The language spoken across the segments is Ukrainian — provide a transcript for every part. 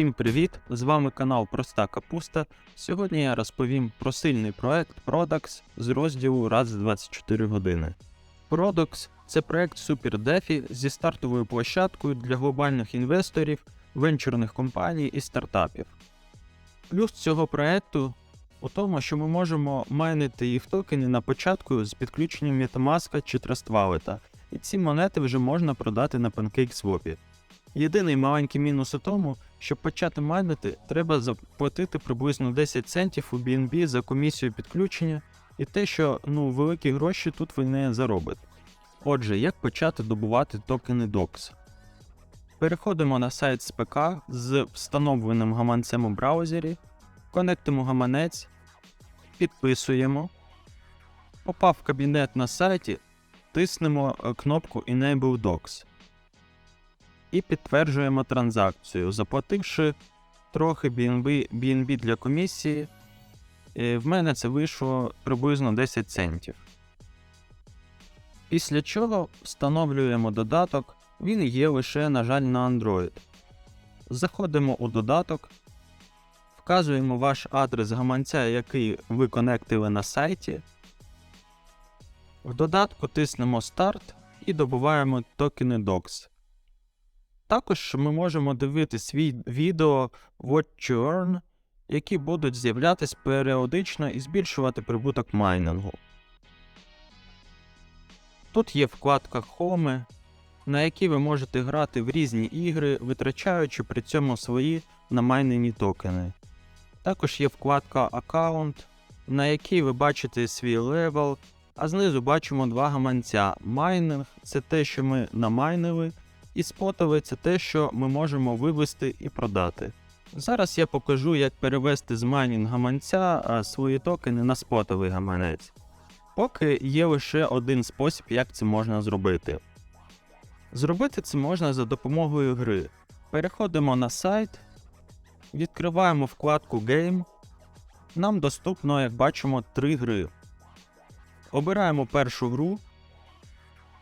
Всім привіт! З вами канал Проста Капуста. Сьогодні я розповім про сильний проект Prodax з розділу раз в 24 години. Prodax – це проект SuperDeFi зі стартовою площадкою для глобальних інвесторів, венчурних компаній і стартапів. Плюс цього проекту у тому, що ми можемо майнити їх токени на початку з підключенням MetaMask чи Trust Wallet, і ці монети вже можна продати на PancakeSwap. Єдиний маленький мінус у тому, щоб почати майнити, треба заплатити приблизно 10 центів у BNB за комісію підключення і те, що ну, великі гроші тут ви не заробите. Отже, як почати добувати токени DOX? Переходимо на сайт з ПК з встановленим гаманцем у браузері, конектимо гаманець, підписуємо. Попав в кабінет на сайті, тиснемо е, кнопку Enable Docs і підтверджуємо транзакцію, заплативши трохи BNB, BNB для комісії. Е, В мене це вийшло приблизно 10 центів. Після чого встановлюємо додаток, він є лише, на жаль, на Android. Заходимо у додаток, вказуємо ваш адрес гаманця, який ви конектили на сайті. В додатку тиснемо Старт і добуваємо токени DOX. Також ми можемо дивитись від відео What Earn, які будуть з'являтись періодично і збільшувати прибуток майнінгу. Тут є вкладка Home, на якій ви можете грати в різні ігри, витрачаючи при цьому свої намайнені токени. Також є вкладка Account, на якій ви бачите свій левел, а знизу бачимо два гаманця. Майнинг це те, що ми намайнили, і спотове це те, що ми можемо вивести і продати. Зараз я покажу, як перевести з майнінг гаманця свої токени на спотовий гаманець. Поки є лише один спосіб, як це можна зробити. Зробити це можна за допомогою гри. Переходимо на сайт, відкриваємо вкладку Game. Нам доступно, як бачимо, три гри. Обираємо першу гру.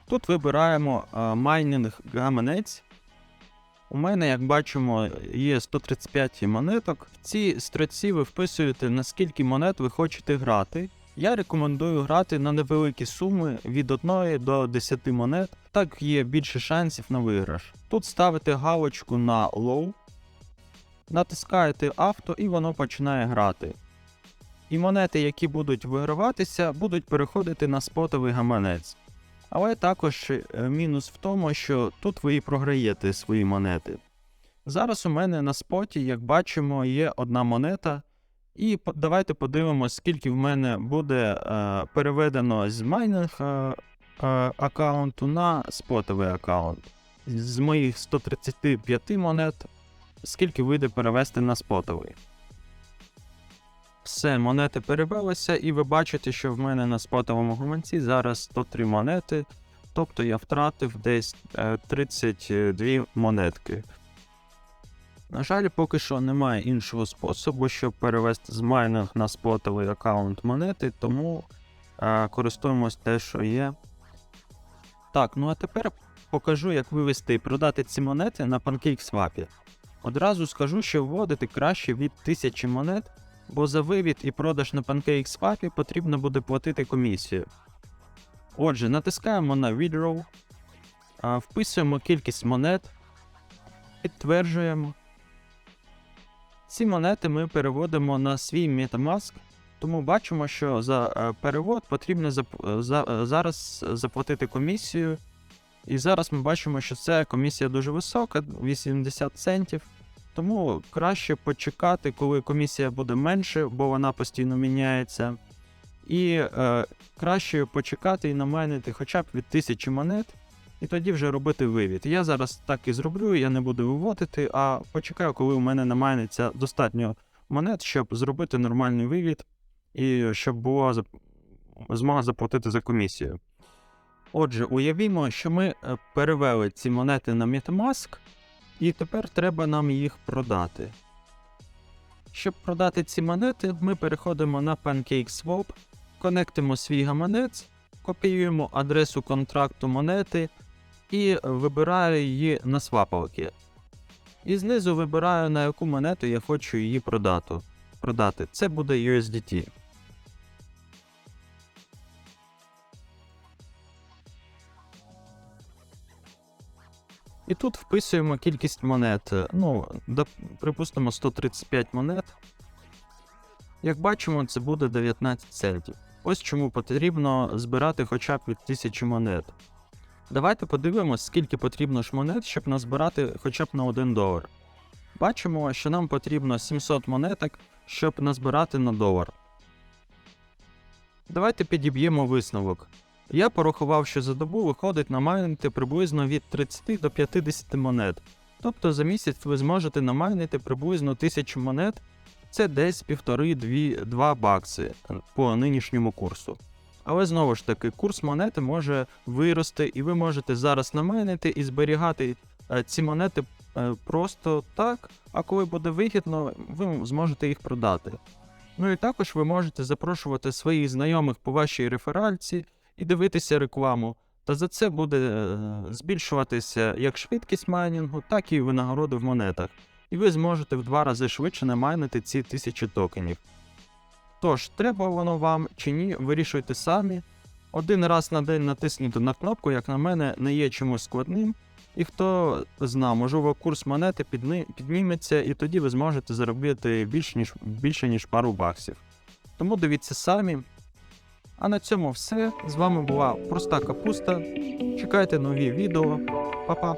Тут вибираємо а, майнінг гаманець. У мене, як бачимо, є 135 монеток. В ці строці ви вписуєте, на скільки монет ви хочете грати. Я рекомендую грати на невеликі суми від 1 до 10 монет, так є більше шансів на виграш. Тут ставите галочку на Low, натискаєте авто і воно починає грати. І монети, які будуть виграватися, будуть переходити на спотовий гаманець. Але також е, мінус в тому, що тут ви і програєте свої монети. Зараз у мене на споті, як бачимо, є одна монета. І давайте подивимося, скільки в мене буде е, переведено з майнинг е, аккаунту на спотовий аккаунт. З моїх 135 монет, скільки вийде перевести на спотовий. Все, монети перевелися, і ви бачите, що в мене на спотовому гаманці зараз 103 монети. Тобто я втратив десь е, 32 монетки. На жаль, поки що немає іншого способу, щоб перевести з майнинг на спотовий аккаунт монети, тому е, користуємось те, що є. Так, ну а тепер покажу, як вивести і продати ці монети на PancakeSwap. Одразу скажу, що вводити краще від 1000 монет, бо за вивід і продаж на PancakeSwap потрібно буде платити комісію. Отже, натискаємо на Withdraw, вписуємо кількість монет, підтверджуємо. Ці монети ми переводимо на свій Metamask, тому бачимо, що за е, перевод потрібно зап- е, за, е, зараз заплатити комісію. І зараз ми бачимо, що ця комісія дуже висока, 80 центів. Тому краще почекати, коли комісія буде менше, бо вона постійно міняється. І е, краще почекати і намайнити хоча б від 1000 монет, і тоді вже робити вивід. Я зараз так і зроблю, я не буду виводити, а почекаю, коли у мене намайниться достатньо монет, щоб зробити нормальний вивід, і щоб була змога заплатити за комісію. Отже, уявімо, що ми е, перевели ці монети на Metamask, і тепер треба нам їх продати. Щоб продати ці монети, ми переходимо на PancakeSwap, конектимо свій гаманець, копіюємо адресу контракту монети і вибираю її на свапалки. І знизу вибираю, на яку монету я хочу її продати. Це буде USDT. І тут вписуємо кількість монет. Ну, припустимо, 135 монет. Як бачимо, це буде 19 центів. Ось чому потрібно збирати хоча б від 1000 монет. Давайте подивимось, скільки потрібно ж монет, щоб назбирати хоча б на 1 долар. Бачимо, що нам потрібно 700 монеток, щоб назбирати на долар. Давайте підіб'ємо висновок. Я порахував, що за добу виходить намайнити приблизно від 30 до 50 монет. Тобто за місяць ви зможете намайнити приблизно 1000 монет, це десь 1,5-2 бакси е, по нинішньому курсу. Але знову ж таки, курс монети може вирости, і ви можете зараз намайнити і зберігати е, ці монети е, просто так, а коли буде вигідно, ви зможете їх продати. Ну і також ви можете запрошувати своїх знайомих по вашій реферальці і дивитися рекламу. Та за це буде е, збільшуватися як швидкість майнінгу, так і винагороди в монетах. І ви зможете в два рази швидше намайнити ці тисячі токенів. Тож, треба воно вам чи ні, вирішуйте самі. Один раз на день натиснути на кнопку, як на мене, не є чимось складним. І хто зна, можливо, курс монети підніметься, і тоді ви зможете заробити більше ніж, більше, ніж пару баксів. Тому дивіться самі. А на цьому все. З вами була проста капуста. Чекайте нові відео. Па-па!